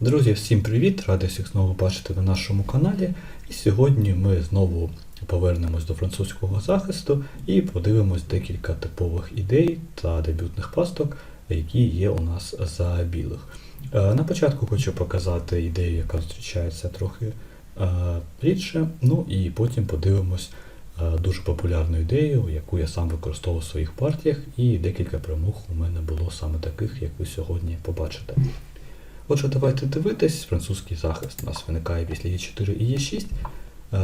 Друзі, всім привіт! Радий всіх знову бачити на нашому каналі. І сьогодні ми знову повернемось до французького захисту і подивимось декілька типових ідей та дебютних пасток, які є у нас за білих. Е, На початку хочу показати ідею, яка зустрічається трохи е, рідше, ну і потім подивимось е, дуже популярну ідею, яку я сам використовував в своїх партіях, і декілька перемог у мене було саме таких, як ви сьогодні побачите. Отже, давайте дивитись, французький захист у нас виникає після Е4 і Е6.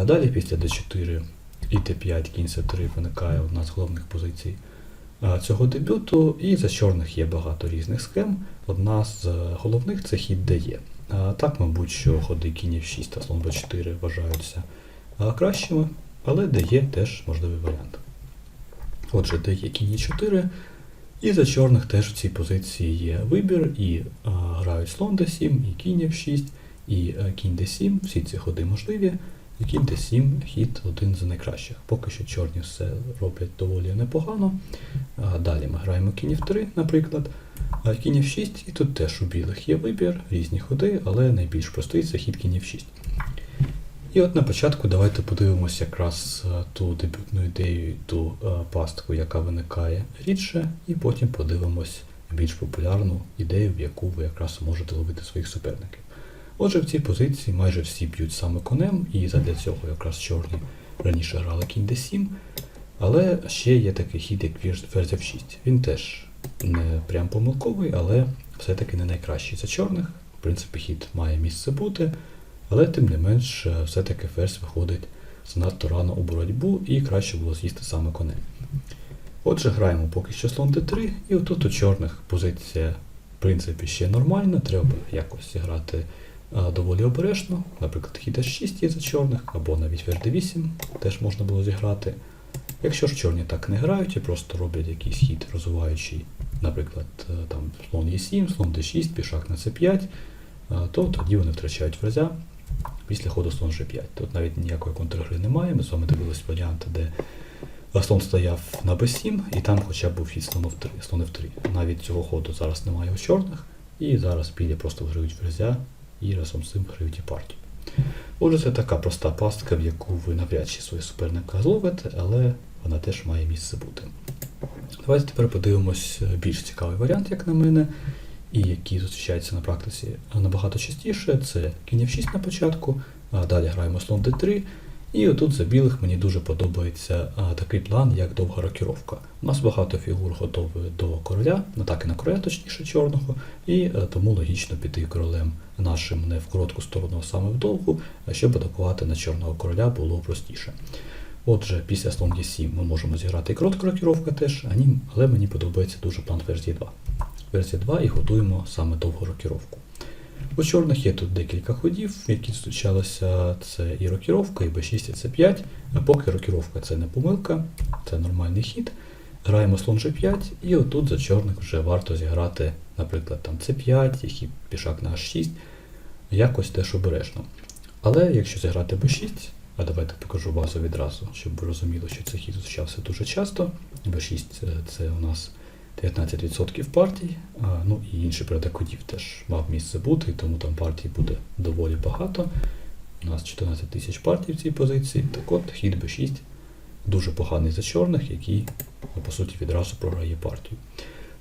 Далі після d4 і Т5, кінь С3 виникає одна з головних позицій цього дебюту. І за чорних є багато різних схем. Одна з е, головних це хід ДЕ. А, Так, мабуть, що ходи кінь F6 та слон Б4 вважаються кращими, але ДЕ теж можливий варіант. Отже, ДЕ кінь Е4. І за чорних теж в цій позиції є вибір, і а, грають слон d7, і кінь f6, і а, кінь d7, всі ці ходи можливі, і кінь d7 хід один з найкращих. Поки що чорні все роблять доволі непогано. Далі ми граємо кінь f3, наприклад, кінь f6, і тут теж у білих є вибір, різні ходи, але найбільш простий це хід кінь f6. І от на початку давайте подивимося якраз е, ту дебютну ідею, ту е, пастку, яка виникає рідше, і потім подивимось більш популярну ідею, в яку ви якраз можете ловити своїх суперників. Отже, в цій позиції майже всі б'ють саме конем, і задля цього якраз чорні раніше грали кінь d7, але ще є такий хід, як ферзь f6. Він теж не прям помилковий, але все-таки не найкращий за чорних. В принципі, хід має місце бути. Але тим не менш, все-таки ферзь виходить занадто рано у боротьбу і краще було з'їсти саме конем. Отже, граємо поки що слон d3, і отут у чорних позиція, в принципі, ще нормальна, треба якось зіграти е, доволі обережно. Наприклад, хід h6 є за чорних, або навіть ферзь d8 теж можна було зіграти. Якщо ж чорні так не грають і просто роблять якийсь хід, розвиваючий, наприклад, е, там слон e7, слон d6, пішак на c5, е, то тоді вони втрачають ферзя після ходу слон G5. Тут навіть ніякої контргри немає. Ми з вами дивились варіанти, де слон стояв на b7, і там хоча б був хід слон f3. Слон f3. Навіть цього ходу зараз немає у чорних, і зараз білі просто виграють ферзя і разом з цим виграють і партію. Отже, це така проста пастка, в яку ви навряд чи своє суперника зловите, але вона теж має місце бути. Давайте тепер подивимось більш цікавий варіант, як на мене, і який зустрічається на практиці набагато частіше. Це кінь f6 на початку, а далі граємо слон d3. І отут за білих мені дуже подобається а, такий план, як довга рокіровка. У нас багато фігур готові до короля, атаки на короля, точніше чорного, і е, тому логічно піти королем нашим не в коротку сторону, а саме в довгу, щоб атакувати на чорного короля було простіше. Отже, після слон e7 ми можемо зіграти і коротку рокіровка теж, але мені подобається дуже план версії 2. Версія 2 і готуємо саме довгу рокіровку. У чорних є тут декілька ходів, які зустрічалися. Це і рокіровка, і b6, і c5. А поки рокіровка це не помилка, це нормальний хід. Граємо слон g5, і отут за чорних вже варто зіграти, наприклад, там c5, і хід пішак на h6, якось теж обережно. Але якщо зіграти b6, а давайте покажу базу відразу, щоб ви розуміли, що цей хід зустрічався дуже часто. b6 це, це у нас 19% партій, ну і інший порядок теж мав місце бути, тому там партій буде доволі багато. У нас 14 тисяч партій в цій позиції. Так от хід b6 дуже поганий за чорних, який ну, по суті відразу програє партію.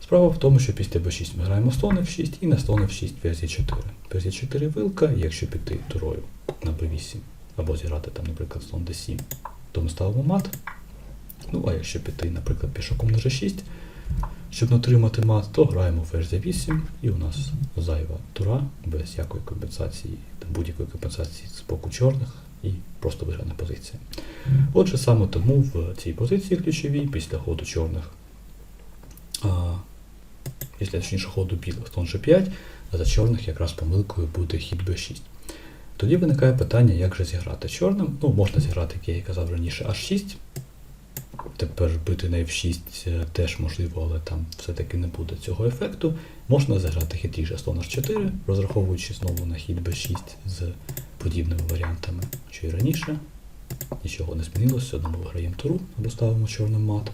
Справа в тому, що після b6 ми граємо слон f6 і на слон f6 версія 4. Версія 4 вилка, якщо піти турою на b8 або зіграти там, наприклад, слон d7, то ми ставимо мат. Ну а якщо піти, наприклад, пішаком на g6, щоб не отримати мат, то граємо ферзь 8 і у нас зайва тура без якої компенсації, будь-якої компенсації з боку чорних і просто виграна позиція. Отже, саме тому в цій позиції ключовій після ходу чорних, а, після точніше ходу білих слон G5, а за чорних якраз помилкою буде хід B6. Тоді виникає питання, як же зіграти чорним. Ну, можна зіграти, як я і казав раніше, H6. Тепер бити на F6 е, теж можливо, але там все-таки не буде цього ефекту. Можна заграти хитріше слон H4, розраховуючи знову на хід B6 з подібними варіантами, що і раніше. Нічого не змінилося, все одно виграємо туру або ставимо чорним мат.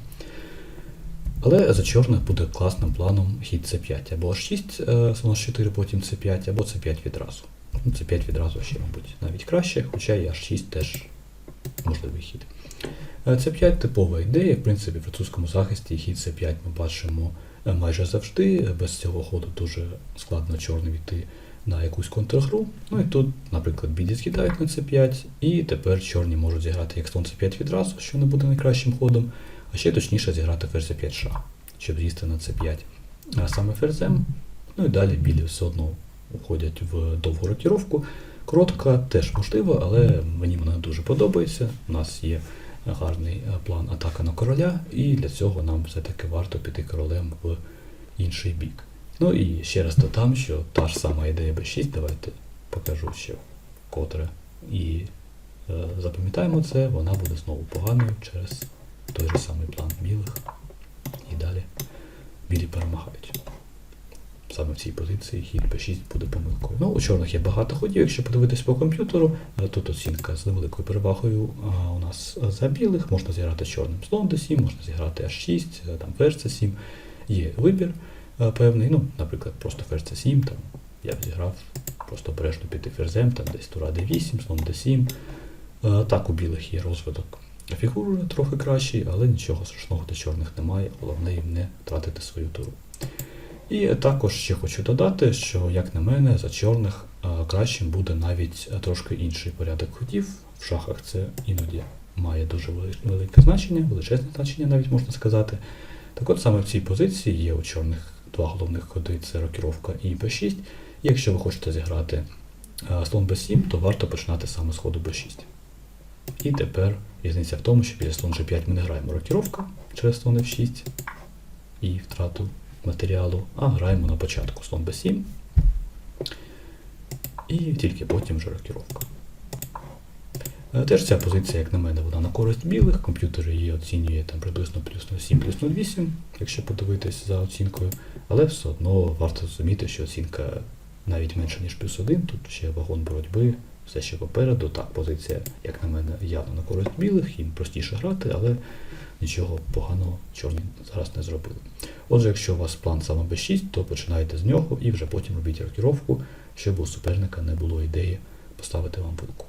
Але за чорних буде класним планом хід c5 або h6, е, слон 4, потім c5, або c5 відразу. Ну, c5 відразу ще, мабуть, навіть краще, хоча і h6 теж можливий хід. Е, c5 типова ідея, в принципі, в французькому захисті хід c5 ми бачимо е, майже завжди. Без цього ходу дуже складно чорним йти на якусь контргру. Ну і тут, наприклад, білі з'їдають на c5, і тепер чорні можуть зіграти як слон c5 відразу, що не буде найкращим ходом, а ще точніше зіграти ферзь c5 шах, щоб з'їсти на c5. А саме ферзем, ну і далі білі все одно уходять в довгу рокіровку. Коротка теж можлива, але мені вона дуже подобається. У нас є гарний е, план атака на короля, і для цього нам все-таки варто піти королем в інший бік. Ну і ще раз додам, що та ж сама ідея b6, давайте покажу ще котре. І е, запам'ятаємо це, вона буде знову поганою через той же самий план білих. І далі білі перемагають. Саме в цій позиції хід b6 буде помилкою. Ну, у чорних є багато ходів, якщо подивитись по комп'ютеру, е, тут оцінка з невеликою перевагою у нас за білих, можна зіграти чорним слон d7, можна зіграти h6, е, там ферзь c7. Є вибір е, певний, ну, наприклад, просто ферзь c7, там я б зіграв просто обережно піти ферзем, там десь тура d8, слон d7. Е, Так, у білих є розвиток фігури трохи кращий, але нічого страшного для чорних немає, головне їм не втратити свою туру. І також ще хочу додати, що, як на мене, за чорних кращим буде навіть е, трошки інший порядок ходів. В шахах це іноді має дуже велике значення, величезне значення навіть можна сказати. Так от саме в цій позиції є у чорних два головних ходи це рокіровка і b6. І якщо ви хочете зіграти е, слон b7, то варто починати саме з ходу b6. І тепер різниця в тому, що біля слон g5 ми не граємо рокіровка через слон f6 і втрату матеріалу, а граємо на початку слон b7 і тільки потім вже рокіровка. Е, Теж ця позиція, як на мене, вона на користь білих. Комп'ютер її оцінює там приблизно плюс 0,7, плюс 0,8, якщо подивитись за оцінкою. Але все одно варто розуміти, що оцінка навіть менша, ніж плюс 1, тут ще вагон боротьби, все ще попереду. Так, позиція, як на мене, явно на користь білих, їм простіше грати, але нічого поганого чорні зараз не зробили. Отже, якщо у вас план саме b6, то починайте з нього і вже потім робіть рокіровку, щоб у суперника не було ідеї поставити вам булку.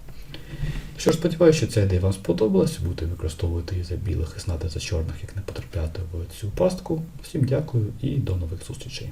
Що ж, сподіваюся, що ця ідея вам сподобалась, будете використовувати її за білих і знати за чорних, як не потрапляти в цю пастку. Всім дякую і до нових зустрічей.